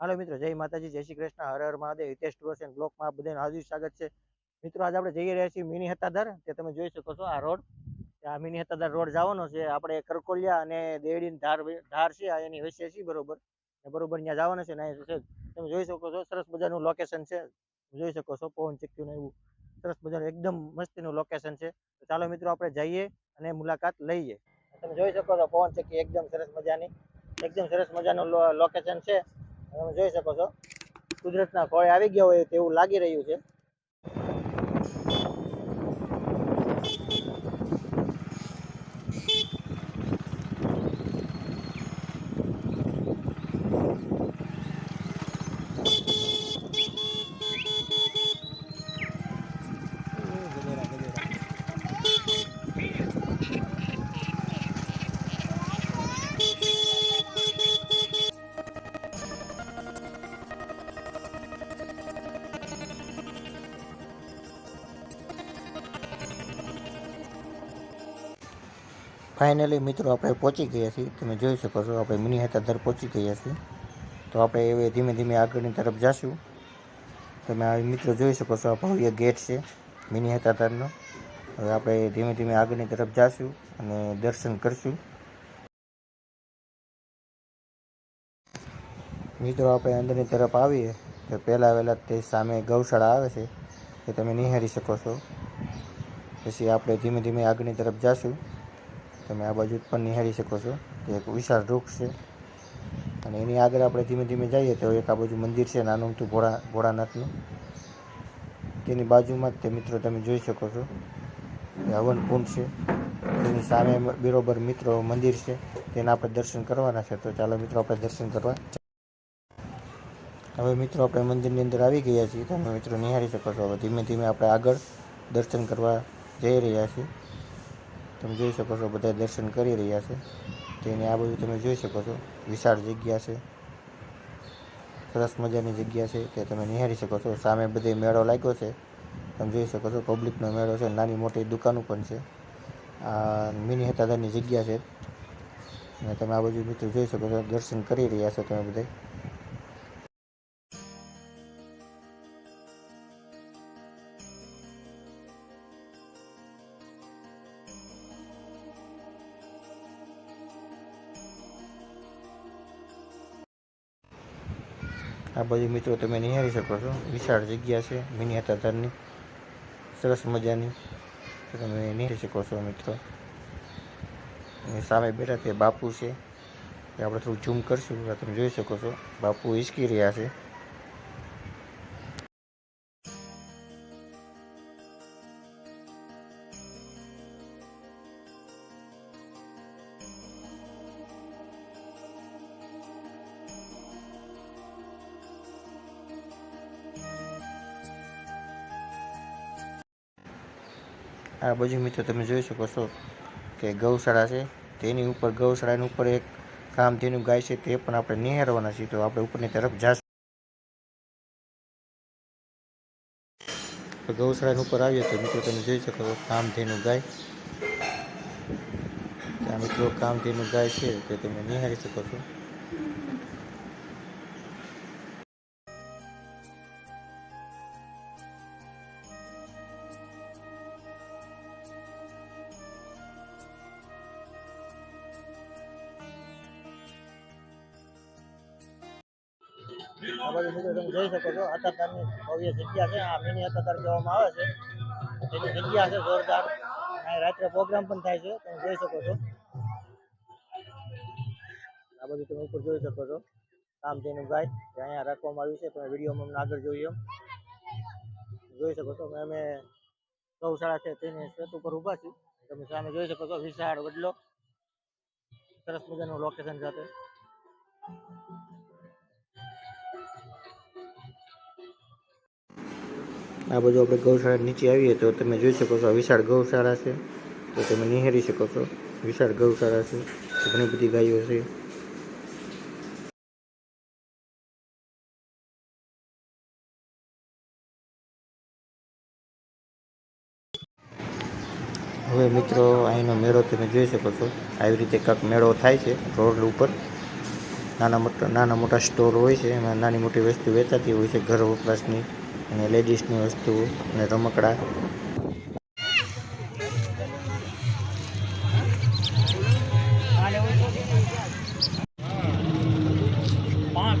હાલો મિત્રો, જય માતાજી, જય શ્રી કૃષ્ણ, હર હર મહાદેવ, હિતેશ ટુર્સ એન્ડ બ્લોકમાં આપ બધાનું હાજર સ્વાગત છે. મિત્રો, આજે આપણે જઈ રહ્યા છીએ મિની હતાદર તે તમે જોઈ શકો છો આ રોડ. આ મિની હતાદર રોડ જવાનો છે. આપણે કરકોલિયા અને દેવડી ધાર ધાર છે એની વચ્ચે છે બરોબર. બરોબર ત્યાં જવાનું છે ને તમે જોઈ શકો છો, સરસ મજાનું લોકેશન છે. જોઈ શકો છો, પવન ચક્કીનું એવું. સરસ મજાનું, એકદમ મસ્તીનું લોકેશન છે. તો ચાલો મિત્રો, આપણે જઈએ અને મુલાકાત લઈએ. તમે જોઈ શકો છો, પવન ચક્કી એકદમ સરસ મજાની. એકદમ સરસ મજાનું લોકેશન છે. તમે જોઈ શકો છો. કુદરતના ખોળે આવી ગયા હોય તેવું લાગી રહ્યું છે. ફાઇનલી મિત્રો, આપણે પહોંચી ગયા છીએ. તમે જોઈ શકો છો, આપણે મિની હેતાધર પહોંચી ગયા છીએ. તો આપણે હવે ધીમે ધીમે આગળની તરફ જઈશું તમે આ મિત્રો જોઈ શકો છો, આ ભવ્ય ગેટ છે, મિની હેતાધરનો હવે આપણે ધીમે ધીમે આગળની તરફ જઈશું અને દર્શન કરશું. મિત્રો, આપણે અંદરની તરફ આવીએ. તો પહેલાં વહેલા તે સામે ગૌશાળા આવે છે, એ તમે નિહાળી શકો છો. પછી આપણે ધીમે ધીમે આગળની તરફ જાશું. તમે આ બાજુ પણ નિહાળી શકો છો. કે એક વિશાળ વૃક્ષ છે. અને એની આગળ આપણે ધીમે ધીમે જઈએ તો એક આ બાજુ મંદિર છે, નાનું અમથું ભોળા, ભોળાનાથનું. તેની બાજુમાં જ તે મિત્રો તમે જોઈ શકો છો. હવન કુંડ છે. તેની સામે બરોબર મિત્રો મંદિર છે. તેના આપણે દર્શન કરવાના છે. તો ચાલો મિત્રો આપણે દર્શન કરવા. હવે મિત્રો આપણે મંદિરની અંદર આવી ગયા છીએ. તમે મિત્રો નિહાળી શકો છો. હવે ધીમે ધીમે આપણે આગળ દર્શન કરવા જઈ રહ્યા છીએ. તમે જોઈ શકો છો, બધા દર્શન કરી રહ્યા છે. તેની આ બધું તમે જોઈ શકો છો, વિશાળ જગ્યા છે. સરસ મજાની જગ્યા છે તે તમે નિહાળી શકો છો. સામે બધે મેળો લાગ્યો છે. તમે જોઈ શકો છો, પબ્લિકનો મેળો છે, નાની મોટી દુકાનો પણ છે. આ મિની હતાદારની જગ્યા છે. અને તમે આ બધું મિત્રો જોઈ શકો છો, દર્શન કરી રહ્યા છો તમે બધા. આ બાજુ મિત્રો તમે નિહાળી શકો છો. વિશાળ જગ્યા છે મિની સરસ મજાની. તમે નિહાળી શકો છો મિત્રો. અને સામે બેઠા તે બાપુ છે. આપણે થોડું ઝૂમ કરશું તમે જોઈ શકો છો. બાપુ હિસકી રહ્યા છે. આ બાજુ મિત્રો તમે જોઈ શકો છો કે ગૌશાળા છે. તેની ઉપર ગૌશાળાની ઉપર એક કામધેનુ ગાય છે તે પણ આપણે નિહાળવાના છીએ. તો આપણે ઉપરની તરફ જાશું. ગૌશાળાની ઉપર આવીએ તો મિત્રો તમે જોઈ શકો છો કામધેનું ગાય. ત્યાં મિત્રો કામધેનું ગાય છે તે તમે નિહાળી શકો છો. આ બધું બધું તમે જોઈ શકો છો અતાતારની ભવ્ય જગ્યા છે, આ મિની અતાતાર કહેવામાં આવે છે. તેની જગ્યા છે જોરદાર. રાત્રે પ્રોગ્રામ પણ થાય છે, તમે જોઈ શકો છો. આ બધું તમે ઉપર જોઈ શકો છો. કામ તેનું ગાય, જે અહીંયા રાખવામાં આવ્યું છે, તમે વિડીયોમાં અમને આગળ જોઈએ જોઈ શકો છો, અમે ગૌશાળા છે, તેની સેતુ ઉપર ઊભા છીએ. તમે સામે જોઈ શકો છો, વિશાળ વડલો. સરસ મજાનું લોકેશન સાથે આ બધું આપણે ગૌશાળા નીચે આવીએ તો તમે જોઈ શકો છો વિશાળ ગૌશાળા છે. તો તમે નિહાળી શકો છો. વિશાળ ગૌશાળા છે. ઘણી બધી ગાયો છે. હવે મિત્રો, અહીંનો મેળો તમે જોઈ શકો છો. આવી રીતે કાંક મેળો થાય છે રોડ ઉપર. નાના મોટા નાના મોટા સ્ટોર હોય છે. એમાં નાની મોટી વસ્તુ વેચાતી હોય છે. ઘર વપરાશની. અને લેડીઝની વસ્તુઓ અને રમકડા. પાંચ